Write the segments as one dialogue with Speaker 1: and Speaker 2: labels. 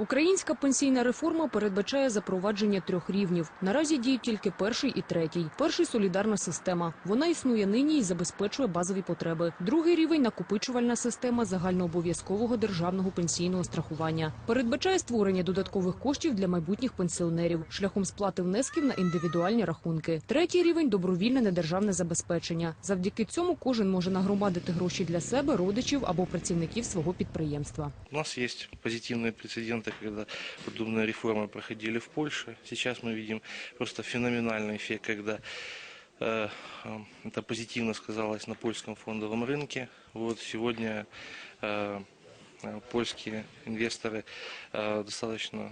Speaker 1: Українська пенсійна реформа передбачає запровадження трьох рівнів. Наразі діють тільки перший і третій. Перший солідарна система. Вона існує нині і забезпечує базові потреби. Другий рівень накопичувальна система загальнообов'язкового державного пенсійного страхування. Передбачає створення додаткових коштів для майбутніх пенсіонерів шляхом сплати внесків на індивідуальні рахунки. Третій рівень добровільне недержавне забезпечення. Завдяки цьому кожен може нагромадити гроші для себе, родичів або працівників свого підприємства.
Speaker 2: У нас є есть позитивные прецеденты, когда подобные реформы проходили в Польше. Сейчас мы видим просто феноменальный эффект, когда э, э, это позитивно сказалось на польском фондовом рынке. Вот сегодня э, э, польские инвесторы э, достаточно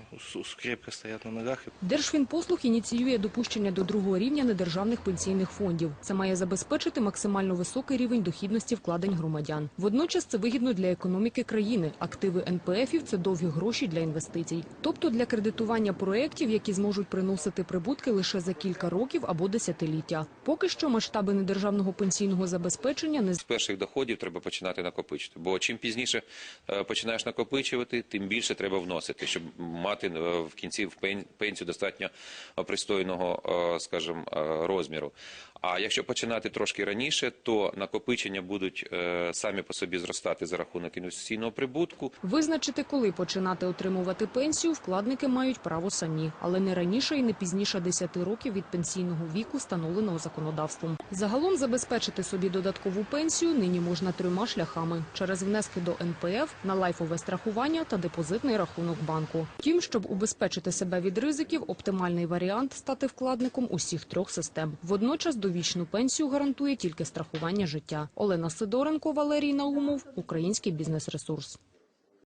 Speaker 2: крепко стоят на ногах.
Speaker 1: Держфінпослуг ініціює допущення до другого рівня недержавних пенсійних фондів. Це має забезпечити максимально високий рівень дохідності вкладень громадян. Водночас це вигідно для економіки країни. Активи НПФів – це довгі гроші для інвестицій, тобто для кредитування проєктів, які зможуть приносити прибутки лише за кілька років або десятиліття. Поки що масштаби недержавного пенсійного забезпечення не
Speaker 3: з перших доходів треба починати накопичити. Бо чим пізніше е, починаєш накопичувати, тим більше треба вносити, щоб мати е, в кінці в пен- пенсію достатньо е, пристойного, е, скажімо, е, розміру. А якщо починати трошки раніше, то накопичення будуть е, самі по собі зростати за рахунок інвестиційного прибутку.
Speaker 1: Визначити, коли починати отримувати пенсію, вкладники мають право самі, але не раніше і не пізніше 10 років від пенсійного віку, встановленого законодавством. Загалом забезпечити собі додаткову пенсію нині можна трьома шляхами: через внески до НПФ, на лайфове страхування та депозитний рахунок банку. Втім, щоб убезпечити себе від ризиків, оптимальний варіант стати вкладником усіх трьох систем. Водночас довічну пенсію гарантує тільки страхування життя. Олена Сидоренко, Валерій Наумов, Український бізнес-ресурс.